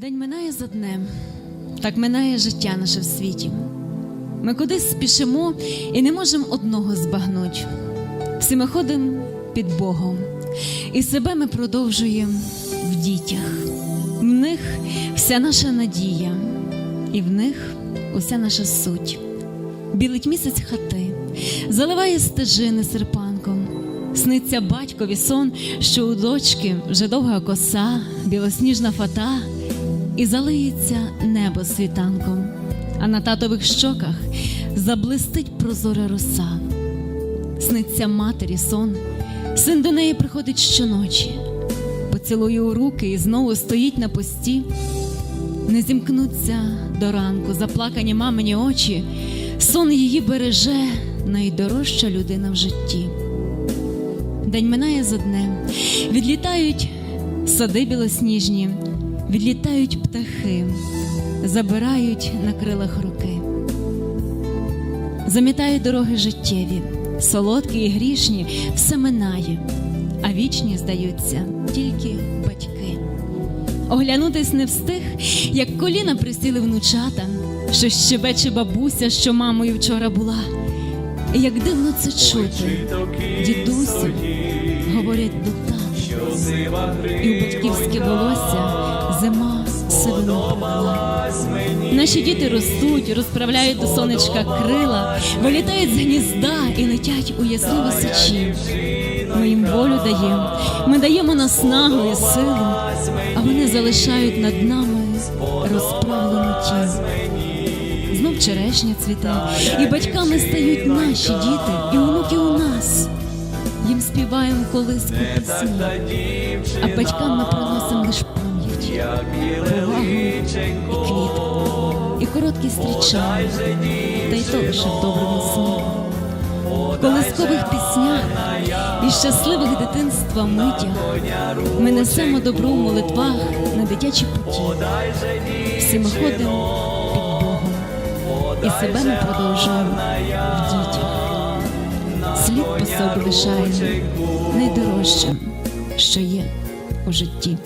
День минає за днем, так минає життя наше в світі. Ми кудись спішимо і не можемо одного збагнуть. Всі ми ходимо під Богом, і себе ми продовжуємо в дітях. В них вся наша надія, і в них уся наша суть. Білить місяць хати, заливає стежини серпанком. Сниться батькові сон, що у дочки вже довга коса, білосніжна фата, і залиється небо світанком, а на татових щоках заблистить прозора роса. Сниться матері сон, син до неї приходить щоночі, поцілує у руки і знову стоїть на пості. Не зімкнуться до ранку заплакані мамині очі, сон її береже найдорожча людина в житті. День минає за днем, відлітають сади білосніжні, відлітають птахи, забирають на крилах руки, замітають дороги життєві, солодкі і грішні, все минає, а вічні здаються тільки батьки. Оглянутись не встиг, як коліна присіли внучата, що щебече бабуся, що мамою вчора була. І як дивно це чути, дідусю, говорять до тата, і батьківське волосся зима сивину привела. Наші діти ростуть, розправляють до сонечка крила, вилітають з гнізда і летять у ясливі сечі. Ми їм волю даємо, ми даємо наснагу і силу, а вони залишають над нами розправлену тінь. Знов черешня цвіте, і батьками стають наші діти, і онуки у нас. Їм співаємо колиску пісні, а батькам ми приносимо лиш пам'ять, повагу і квіти, і короткі зустрічання, та й то лише в доброму сні. В колискових піснях і щасливих дитинства митях ми несемо добро в молитвах на дитячі путі. Всі ми ходимо під Богом, і себе ми продовжуємо в дітях. Слід по собі лишаємо найдорожчим, що є у житті.